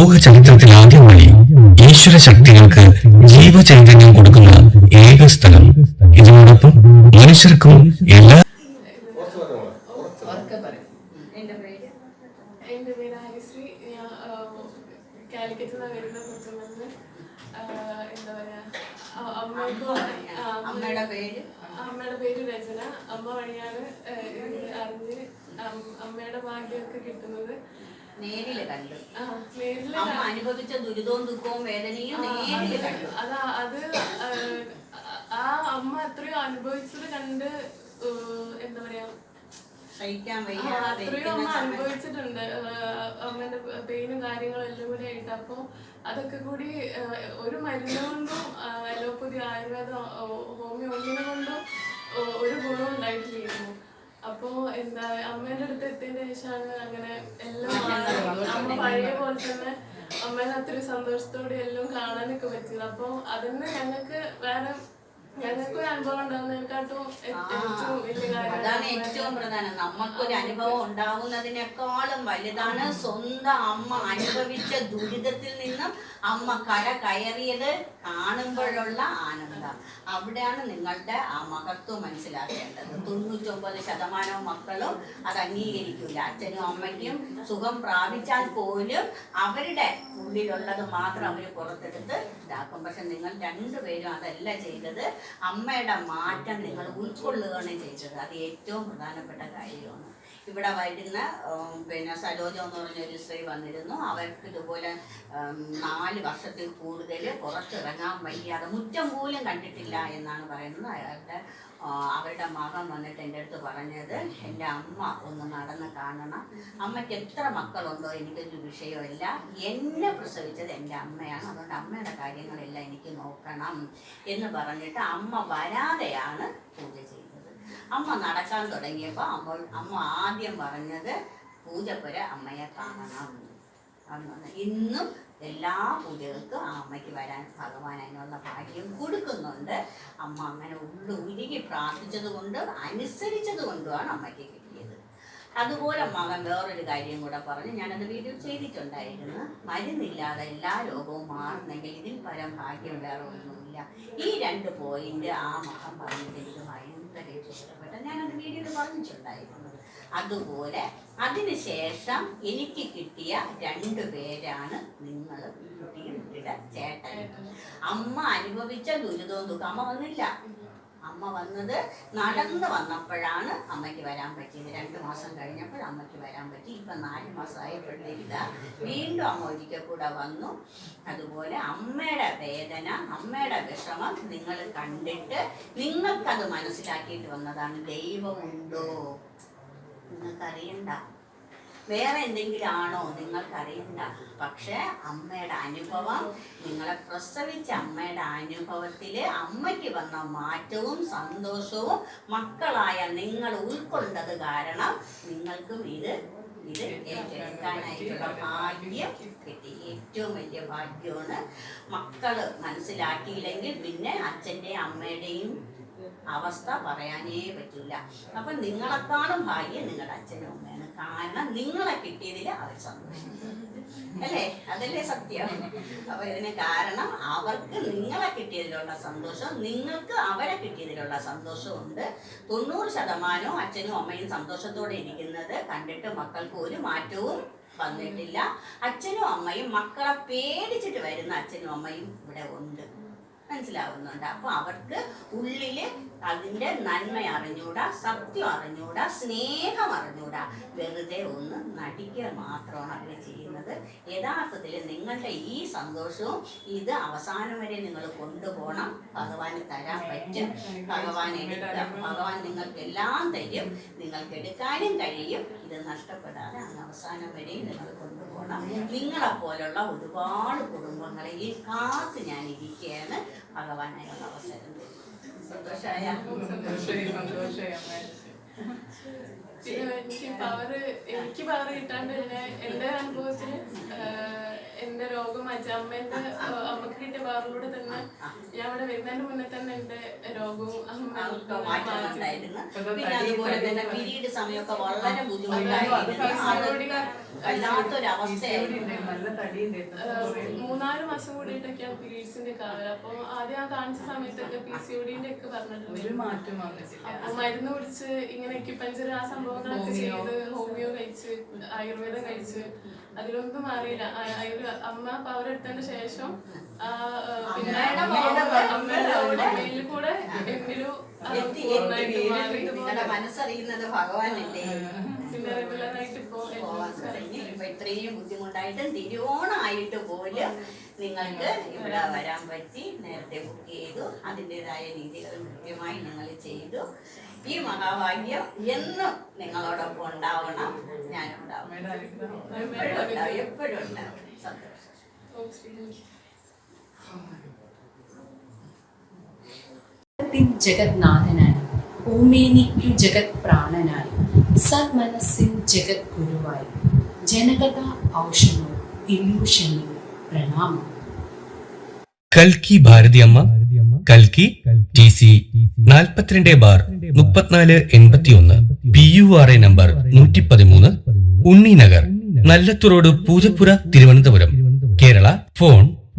ലോക ചരിത്രത്തിൽ ആദ്യമായി ഈശ്വര ശക്തികൾക്ക് ജീവചൈതന്യം കൊടുക്കുന്ന ഏക സ്ഥലം. ഇതിനോടൊപ്പം മനുഷ്യർക്കും എല്ലാ എന്റെ പേര് എന്റെ പേര് ഞാൻ കാലിക്കറ്റിൽ നിന്ന് വരുന്ന എന്താ അമ്മയുടെ പേര്? അമ്മയുടെ പേര് രചന. അമ്മ വഴിയാണ് അറിഞ്ഞ് അമ്മയുടെ ഭാഗ്യമൊക്കെ കിട്ടുന്നത് നേരിൽ കണ്ടു. അമ്മ അനുഭവിച്ച ദുരിതവും ദുഃഖവും വേദനയും നേരിൽ കണ്ടു. അതാ അത് ആ, അമ്മ അത്രയും അനുഭവിച്ചത് കണ്ട് എന്താ പറയാ സഹിക്കാൻ അത്രയും അമ്മ അനുഭവിച്ചിട്ടുണ്ട്. അമ്മേന്റെ പെയിനും കാര്യങ്ങളും എല്ലാം കൂടി ആയിട്ട്. അപ്പൊ അതൊക്കെ കൂടി ഒരു മരുന്ന് കൊണ്ടും അലോപ്പതി ആയുർവേദം ഹോമിയോ ഒന്നിനെ കൊണ്ടും ഒരു ഗുണം ഉണ്ടായിട്ടില്ലായിരുന്നു. അപ്പോ എന്താ അമ്മേന്റെ അടുത്ത് എത്തിയതിന് ശേഷമാണ് അങ്ങനെ പഴയ പോലെ തന്നെ അമ്മേനെ അത്രയും സന്തോഷത്തോടെ എല്ലാം കാണാനൊക്കെ പറ്റിയത്. അപ്പൊ അതിന് ഞങ്ങൾക്ക് വേറെ ഞങ്ങൾക്ക് ഒരു അനുഭവം ഉണ്ടാകുന്നതിനെക്കാട്ടും ഏ- ഏറ്റവും വലിയ കാര്യം അതാണ് ഏറ്റവും പ്രധാനം. നമുക്കൊരു അനുഭവം ഉണ്ടാകുന്നതിനേക്കാളും വലുതാണ് സ്വന്തം അമ്മ അനുഭവിച്ച ദുരിതത്തിൽ നിന്നും അമ്മ കര കയറിയത് കാണുമ്പോഴുള്ള ആനന്ദം. അവിടെയാണ് നിങ്ങളുടെ ആ മഹത്വം മനസ്സിലാക്കേണ്ടത്. തൊണ്ണൂറ്റൊമ്പത് ശതമാനവും മക്കളും അത് അംഗീകരിക്കില്ല അച്ഛനും അമ്മയ്ക്കും സുഖം പ്രാപിച്ചാൽ പോലും അവരുടെ ഉള്ളിലുള്ളത് മാത്രം അവർ പുറത്തെടുത്ത് ഇതാക്കും. പക്ഷെ നിങ്ങൾ രണ്ടുപേരും അതല്ല ചെയ്തത്. അമ്മയുടെ മാറ്റം നിങ്ങൾ ഉൾക്കൊള്ളുകയാണ് ചെയ്തത്. അത് ഏറ്റവും പ്രധാനപ്പെട്ട കാര്യമാണ്. ഇവിടെ വരുന്ന പിന്നെ സരോജ എന്ന് പറഞ്ഞൊരു സ്ത്രീ വന്നിരുന്നു. അവർക്ക് ഇതുപോലെ നാല് വർഷത്തിൽ കൂടുതൽ പുറത്തിറങ്ങാൻ വയ്യാതെ മുറ്റം പോലും കണ്ടിട്ടില്ല എന്നാണ് പറയുന്നത്. അയാളുടെ അവരുടെ മകൻ വന്നിട്ട് എന്റെ അടുത്ത് പറഞ്ഞത് എന്റെ അമ്മ ഒന്ന് നടന്ന് കാണണം. അമ്മയ്ക്ക് എത്ര മക്കളുണ്ടോ? എനിക്കൊരു വിഷയമല്ല എന്നെ പ്രസവിച്ചത് എന്റെ അമ്മയാണ്. അതുകൊണ്ട് അമ്മയുടെ കാര്യങ്ങളെല്ലാം എനിക്ക് നോക്കണം എന്ന് പറഞ്ഞിട്ട് അമ്മ വരാതെയാണ് പൂജ ചെയ്തത് അമ്മ നടക്കാൻ തുടങ്ങിയപ്പോൾ അമ്മ അമ്മ ആദ്യം പറഞ്ഞത് പൂജപ്പുര അമ്മയെ കാണണം ഇന്നും എല്ലാ പൂജകൾക്കും ആ അമ്മയ്ക്ക് വരാൻ ഭഗവാൻ അതിനുള്ള ഭാഗ്യം കൊടുക്കുന്നുണ്ട്. അമ്മ അങ്ങനെ ഉള്ളു ഉരുകി പ്രാർത്ഥിച്ചത് കൊണ്ട് അനുസരിച്ചത് കൊണ്ടുമാണ് അമ്മയ്ക്ക് കിട്ടിയത്. അതുപോലെ മകൻ വേറൊരു കാര്യം കൂടെ പറഞ്ഞു. ഞാനത് വീഡിയോ ചെയ്തിട്ടുണ്ടായിരുന്നു. മരുന്നില്ലാതെ എല്ലാ രോഗവും മാറുന്നെങ്കിൽ ഇതിൽ പരം ഭാഗ്യം വേറെ ഒന്നുമില്ല ഈ രണ്ട് പോയിന്റ് ആ മകൻ പറഞ്ഞത് എനിക്ക് ഭയങ്കരമായിട്ട് ഇഷ്ടപ്പെട്ടു. ഞാനത് വീഡിയോയിൽ പറഞ്ഞിട്ടുണ്ടായിരുന്നു. അതുപോലെ അതിനുശേഷം എനിക്ക് കിട്ടിയ രണ്ടു പേരാണ് നിങ്ങൾ കുട്ടിയും കുട്ടിയുടെ ചേട്ടൻ അമ്മ അനുഭവിച്ച ദുരിതവും ദുഃഖം. അമ്മ വന്നില്ല. അമ്മ വന്നത് നടന്ന് വന്നപ്പോഴാണ് അമ്മയ്ക്ക് വരാൻ പറ്റിയത്. രണ്ട് മാസം കഴിഞ്ഞപ്പോൾ അമ്മയ്ക്ക് വരാൻ പറ്റി. ഇപ്പം നാല് മാസമായപ്പോഴത്തേക്കില്ല വീണ്ടും അമ്മ ഒരിക്കൽ കൂടെ വന്നു. അതുപോലെ അമ്മയുടെ വേദന അമ്മയുടെ വിഷമം നിങ്ങൾ കണ്ടിട്ട് നിങ്ങൾക്കത് മനസ്സിലാക്കിയിട്ട് വന്നതാണ് ദൈവമുണ്ടോ? നിങ്ങൾക്കറിയണ്ട. വേറെ എന്തെങ്കിലും ആണോ നിങ്ങൾക്കറിയണ്ട പക്ഷേ അമ്മയുടെ അനുഭവം നിങ്ങളെ പ്രസവിച്ച അമ്മയുടെ അനുഭവത്തിൽ അമ്മയ്ക്ക് വന്ന മാറ്റവും സന്തോഷവും മക്കളായ നിങ്ങൾ ഉൾക്കൊണ്ടത് കാരണം നിങ്ങൾക്കും ഇത് ഇത് ഏറ്റെടുക്കാനായിട്ടുള്ള ഭാഗ്യം കിട്ടി. ഏറ്റവും വലിയ ഭാഗ്യമാണ്. മക്കൾ മനസ്സിലാക്കിയില്ലെങ്കിൽ പിന്നെ അച്ഛന്റെയും അമ്മയുടെയും അവസ്ഥ പറയാനേ പറ്റില്ല അപ്പൊ നിങ്ങളെക്കാളും ഭാഗ്യം നിങ്ങളുടെ അച്ഛനും അമ്മയാണ്. കാരണം നിങ്ങളെ കിട്ടിയതിൽ അവർ സന്തോഷം. അല്ലേ? അതല്ലേ സത്യം. അപ്പൊ ഇതിന് കാരണം അവർക്ക് നിങ്ങളെ കിട്ടിയതിലുള്ള സന്തോഷം നിങ്ങൾക്ക് അവരെ കിട്ടിയതിലുള്ള സന്തോഷം ഉണ്ട് തൊണ്ണൂറ് ശതമാനവും അച്ഛനും അമ്മയും സന്തോഷത്തോടെ ഇരിക്കുന്നത് കണ്ടിട്ട് മക്കൾക്ക് ഒരു മാറ്റവും വന്നിട്ടില്ല. അച്ഛനും അമ്മയും മക്കളെ പേടിച്ചിട്ട് വരുന്ന അച്ഛനും അമ്മയും ഇവിടെ ഉണ്ട്. മനസ്സിലാവുന്നുണ്ട്. അപ്പൊ അവർക്ക് ഉള്ളിൽ അതിന്റെ നന്മ അറിഞ്ഞൂടാ സത്യം അറിഞ്ഞൂടാ സ്നേഹം അറിഞ്ഞൂടാ. വെറുതെ ഒന്ന് നടിക്കുക മാത്രമാണ് അവർ ചെയ്യുന്നത്. യഥാർത്ഥത്തിൽ നിങ്ങളുടെ ഈ സന്തോഷവും ഇത് അവസാനം വരെ നിങ്ങൾ കൊണ്ടുപോകണം. ഭഗവാന് തരാൻ പറ്റും. ഭഗവാൻ എടുക്കാം ഭഗവാൻ നിങ്ങൾക്ക് എല്ലാം തരും. നിങ്ങൾക്ക് എടുക്കാനും കഴിയും. ഇത് നഷ്ടപ്പെടാതെ അങ്ങ് അവസാനം വരെയും നിങ്ങൾ കൊണ്ടുപോകണം. നിങ്ങളെ പോലുള്ള ഒരുപാട് കുടുംബങ്ങളെ ഈ കാത്ത് ഞാൻ ഇരിക്കുകയാണ് ഭഗവാൻ അതിനുള്ള അവസരം സന്തോഷമായ എനിക്ക് പവർ തന്നെ എന്റെ അനുഭവത്തിൽ എന്റെ രോഗം മാറ്റി പവറിലൂടെ തന്നെ ഞാൻ ഇവിടെ വരുന്നതിന് മുന്നേ തന്നെ എന്റെ രോഗവും പിന്നെ അതുപോലെ തന്നെ പിരീഡ് സമയമൊക്കെ വളരെ മൂന്നാൽ മാസം കൂടിയിട്ടൊക്കെയാണ് പീരീഡ്സിന്റെ കാവൽ അപ്പൊ ആദ്യം ആ കാണിച്ച സമയത്തൊക്കെ പി സി ഒഡിന്റെ ഒക്കെ ഒരു പറഞ്ഞിട്ടുണ്ട് മരുന്ന് കുടിച്ച് ഇങ്ങനെ എക്യുപഞ്ചർ ആ സംഭവങ്ങളൊക്കെ ചെയ്ത് ഹോമിയോ കഴിച്ച് ആയുർവേദം കഴിച്ച് അതിലൊന്നും മാറിയില്ല. അമ്മ പവർ എടുത്തതിന് ശേഷം പിന്നെ അമ്മയുടെ മേലിൽ കൂടെ നിങ്ങളുടെ മനസ്സറിയുന്നത് ഭഗവാനല്ലേ? ഇപ്പോ ഇത്രയും ബുദ്ധിമുട്ടായിട്ടും തിരുവോണമായിട്ട് പോലും നിങ്ങൾക്ക് ഇവിടെ വരാൻ പറ്റി. നേരത്തെ ബുക്ക് ചെയ്തു. അതിന്റെതായ രീതികൾ കൃത്യമായി നിങ്ങൾ ചെയ്തു. ഈ മഹാഭാഗ്യം എന്നും നിങ്ങളോടൊപ്പം ഉണ്ടാവണം. ഞാൻ അമ്മയുടെ എപ്പോഴും ഉണ്ടാവും. എപ്പോഴും ഉണ്ടാവും. സന്തോഷം. ഓം ഭൂമേനിക്കു ജഗത് പ്രാണനായി സന്മനസ്സിൻ ജഗത് ഗുരുവായി ജനകഥ ഔഷണോ ഇല്യൂഷനിൽ പ്രണാമം. കൽക്കി ഭാരതി അമ്മ കൽക്കി ടി സി നാൽപ്പത്തിരണ്ട് ബാർ മുപ്പത്തിനാല് എൺപത്തിയൊന്ന് P you are A number നൂറ്റി പതിമൂന്ന് ഉണ്ണി നഗർ നല്ലത്തുറോഡ് പൂജപ്പുര തിരുവനന്തപുരം കേരള ഫോൺ